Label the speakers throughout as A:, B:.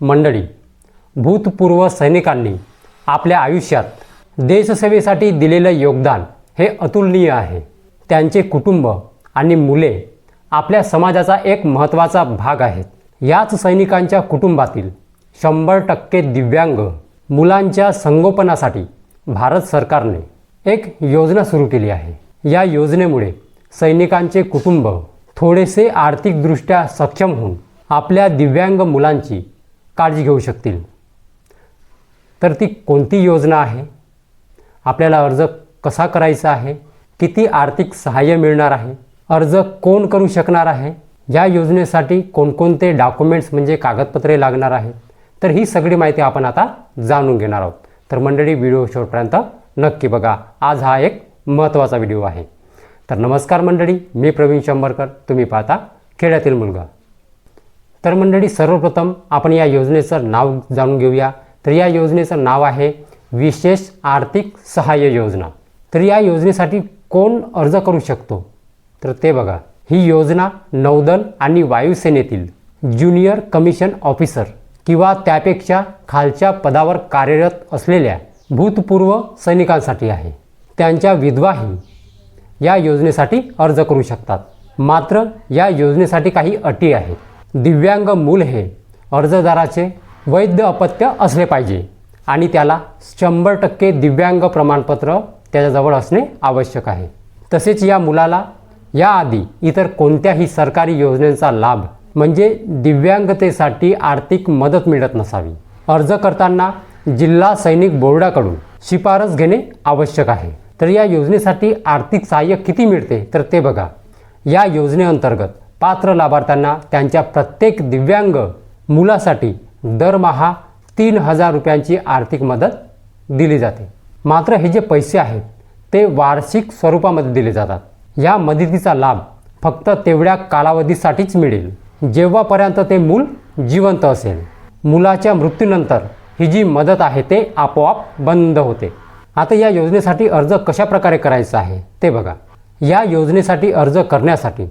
A: मंडळी भूतपूर्व सैनिकांनी आपल्या आयुष्यात देशसेवेसाठी दिलेलं योगदान हे अतुलनीय आहे. त्यांचे कुटुंब आणि मुले आपल्या समाजाचा एक महत्त्वाचा भाग आहेत. याच सैनिकांच्या कुटुंबातील शंभर टक्के दिव्यांग मुलांच्या संगोपनासाठी भारत सरकारने एक योजना सुरू केली आहे. या योजनेमुळे सैनिकांचे कुटुंब थोडेसे आर्थिकदृष्ट्या सक्षम होऊन आपल्या दिव्यांग मुलांची काळजी घेऊ शकतील. तर ती कोणती योजना आहे? आपल्याला अर्ज कसा करायचा आहे? किती आर्थिक सहाय्य मिळणार आहे? अर्ज कोण करू शकणार आहे? या योजनेसाठी कोणकोणते डॉक्युमेंट्स म्हणजे कागदपत्रे लागणार आहेत तर ही सगळी माहिती आपण आता जाणून घेणार आहोत. तर मंडळी व्हिडिओ शेवटपर्यंत नक्की बघा. आज हा एक महत्त्वाचा व्हिडिओ आहे. तर नमस्कार मंडळी मी प्रवीण शंभरकर. तुम्ही पाहता खेड्यातील मुलगा. तर मंडळी सर्वप्रथम आपण या योजनेचं नाव जाणून घेऊया. तर या योजनेचं नाव आहे विशेष आर्थिक सहाय्य योजना. तर या योजनेसाठी कोण अर्ज करू शकतो? तर ते बघा ही योजना नौदल आणि वायुसेनेतील ज्युनियर कमिशन ऑफिसर किंवा त्यापेक्षा खालच्या पदावर कार्यरत असलेल्या भूतपूर्व सैनिकांसाठी आहे. त्यांच्या विधवाही या योजनेसाठी अर्ज करू शकतात. मात्र या योजनेसाठी काही अटी आहेत. दिव्यांग मूल हे अर्जदाराचे वैध अपत्य असले पाहिजे आणि त्याला शंभर टक्के दिव्यांग प्रमाणपत्र त्याच्याजवळ असणे आवश्यक आहे. तसेच या मुलाला याआधी इतर कोणत्याही सरकारी योजनेचा लाभ म्हणजे दिव्यांगतेसाठी आर्थिक मदत मिळत नसावी. अर्ज करताना जिल्हा सैनिक बोर्डाकडून शिफारस घेणे आवश्यक आहे. तर या योजनेसाठी आर्थिक सहाय्य किती मिळते? तर ते बघा. या योजनेअंतर्गत पात्र लाभार्थ्यांना त्यांच्या प्रत्येक दिव्यांग मुलासाठी दरमहा तीन हजार रुपयांची आर्थिक मदत दिली जाते. मात्र हे जे पैसे आहेत ते वार्षिक स्वरूपामध्ये दिले जातात. या मदतीचा लाभ फक्त तेवढ्या कालावधीसाठीच मिळेल जेव्हापर्यंत ते मूल जिवंत असेल. मुलाच्या मृत्यूनंतर ही जी मदत आहे ते आपोआप बंद होते. आता या योजनेसाठी अर्ज कशा प्रकारे करायचा आहे ते बघा. या योजनेसाठी अर्ज करण्यासाठी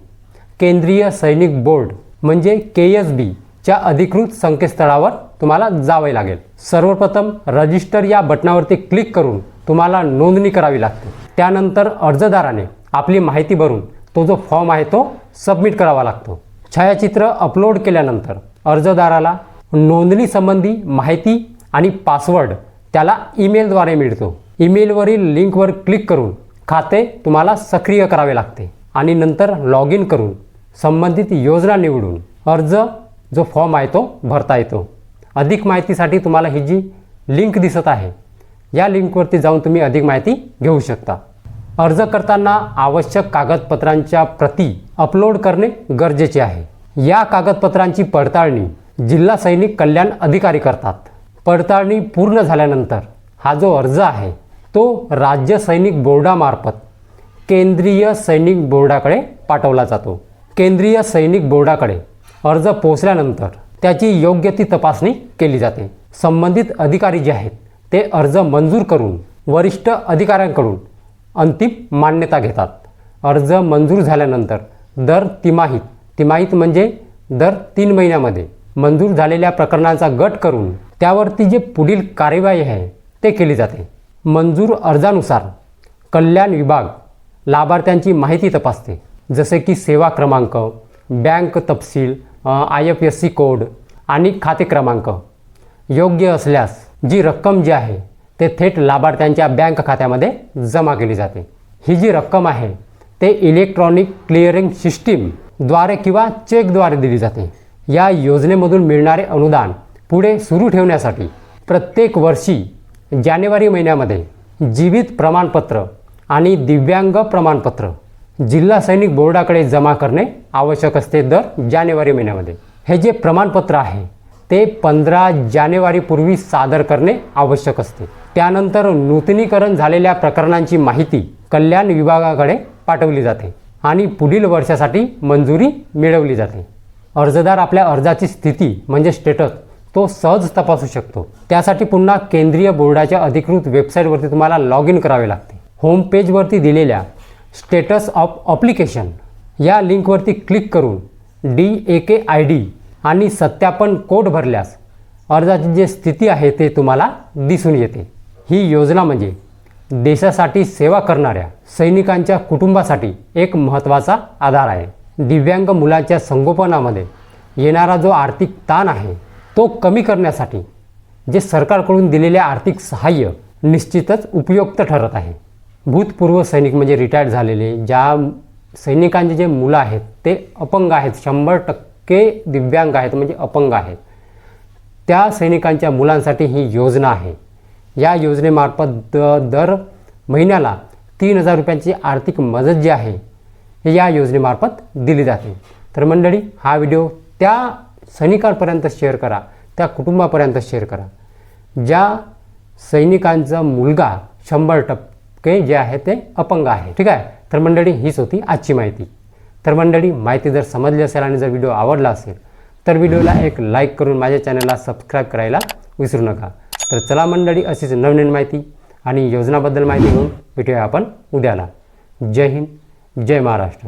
A: केंद्रीय सैनिक बोर्ड म्हणजे के एस बीच्या अधिकृत संकेतस्थळावर तुम्हाला जावे लागेल. सर्वप्रथम रजिस्टर या बटनावरती क्लिक करून तुम्हाला नोंदणी करावी लागते. त्यानंतर अर्जदाराने आपली माहिती भरून तो जो फॉर्म आहे तो सबमिट करावा लागतो. छायाचित्र अपलोड केल्यानंतर अर्जदाराला नोंदणीसंबंधी माहिती आणि पासवर्ड त्याला ईमेलद्वारे मिळतो. ईमेलवरील लिंकवर क्लिक करून खाते तुम्हाला सक्रिय करावे लागते. आणि नंतर लॉग इन करून संबंधित योजना निवडून अर्ज जो फॉर्म आहे तो भरता येतो. अधिक माहितीसाठी तुम्हाला ही जी लिंक दिसत आहे या लिंकवरती जाऊन तुम्ही अधिक माहिती घेऊ शकता. अर्ज करताना आवश्यक कागदपत्रांच्या प्रती अपलोड करणे गरजेचे आहे. या कागदपत्रांची पडताळणी जिल्हा सैनिक कल्याण अधिकारी करतात. पडताळणी पूर्ण झाल्यानंतर हा जो अर्ज आहे तो राज्य सैनिक बोर्डामार्फत केंद्रीय सैनिक बोर्डाकडे पाठवला जातो. केंद्रीय सैनिक बोर्डाकडे अर्ज पोहोचल्यानंतर त्याची योग्य ती तपासणी केली जाते. संबंधित अधिकारी जे आहेत ते अर्ज मंजूर करून वरिष्ठ अधिकाऱ्यांकडून अंतिम मान्यता घेतात. अर्ज मंजूर झाल्यानंतर दर तिमाहीत तिमाहीत म्हणजे दर तीन महिन्यामध्ये मंजूर झालेल्या प्रकरणांचा गट करून त्यावरती जे पुढील कार्यवाही आहे ते केली जाते. मंजूर अर्जानुसार कल्याण विभाग लाभार्थ्यांची माहिती तपासते. जसे की सेवा क्रमांक बँक तपशील I F S C code आणि खाते क्रमांक. योग्य असल्यास जी रक्कम जी आहे ते थेट लाभार्थ्यांच्या बँक खात्यामध्ये जमा केली जाते. ही जी रक्कम आहे ते इलेक्ट्रॉनिक क्लिअरिंग सिस्टीमद्वारे किंवा चेकद्वारे दिली जाते. या योजनेमधून मिळणारे अनुदान पुढे सुरू ठेवण्यासाठी प्रत्येक वर्षी जानेवारी महिन्यामध्ये जीवित प्रमाणपत्र आणि दिव्यांग प्रमाणपत्र जिल्हा सैनिक बोर्डाकडे जमा करणे आवश्यक असते दर जानेवारी महिन्यामध्ये. हे जे प्रमाणपत्र आहे ते पंधरा जानेवारीपूर्वी सादर करणे आवश्यक असते. त्यानंतर नूतनीकरण झालेल्या प्रकरणांची माहिती कल्याण विभागाकडे पाठवली जाते आणि पुढील वर्षासाठी मंजुरी मिळवली जाते. अर्जदार आपल्या अर्जाची स्थिती म्हणजे स्टेटस तो सहज तपासू शकतो. त्यासाठी पुन्हा केंद्रीय बोर्डाच्या अधिकृत वेबसाईटवरती तुम्हाला लॉग इन करावे लागते. होमपेजवरती दिलेल्या स्टेटस ऑफ अप्लिकेशन या लिंकवरती क्लिक करून D A K I D आणि सत्यापन कोड भरल्यास अर्जाची जी स्थिती आहे ते तुम्हाला दिसून येते. ही योजना म्हणजे देशासाठी सेवा करणाऱ्या सैनिकांच्या कुटुंबासाठी एक महत्त्वाचा आधार आहे. दिव्यांग मुलाच्या संगोपनामध्ये येणारा जो आर्थिक ताण आहे तो कमी करण्यासाठी जे सरकारकडून दिलेले आर्थिक सहाय्य निश्चितच उपयुक्त ठरत आहे. भूतपूर्व सैनिक म्हणजे रिटायर्ड झालेले ज्या सैनिकांचे जे मुलं आहेत ते अपंग आहेत. शंभर टक्के दिव्यांग आहेत म्हणजे अपंग आहेत. त्या सैनिकांच्या मुलांसाठी ही योजना आहे. या योजनेमार्फत द दर महिन्याला तीन हजार रुपयांची आर्थिक मदत जी आहे ही या योजनेमार्फत दिली जाते. तर मंडळी हा व्हिडिओ त्या सैनिकांपर्यंत शेअर करा त्या कुटुंबापर्यंत शेअर करा. ज्या सैनिकांचा मुलगा शंभर टक्के जे आहे ते अपंग आहे. ठीक आहे? तर मंडळी हीच होती आजची माहिती. तर मंडळी माहिती जर समजली असेल आणि जर व्हिडिओ आवडला असेल तर व्हिडिओला एक लाईक करून माझ्या चॅनलला सबस्क्राईब करायला विसरू नका. तर चला मंडळी अशीच नवनवीन माहिती आणि योजनाबद्दल माहिती घेऊन भेटूया आपण उद्याला. जय हिंद जय महाराष्ट्र.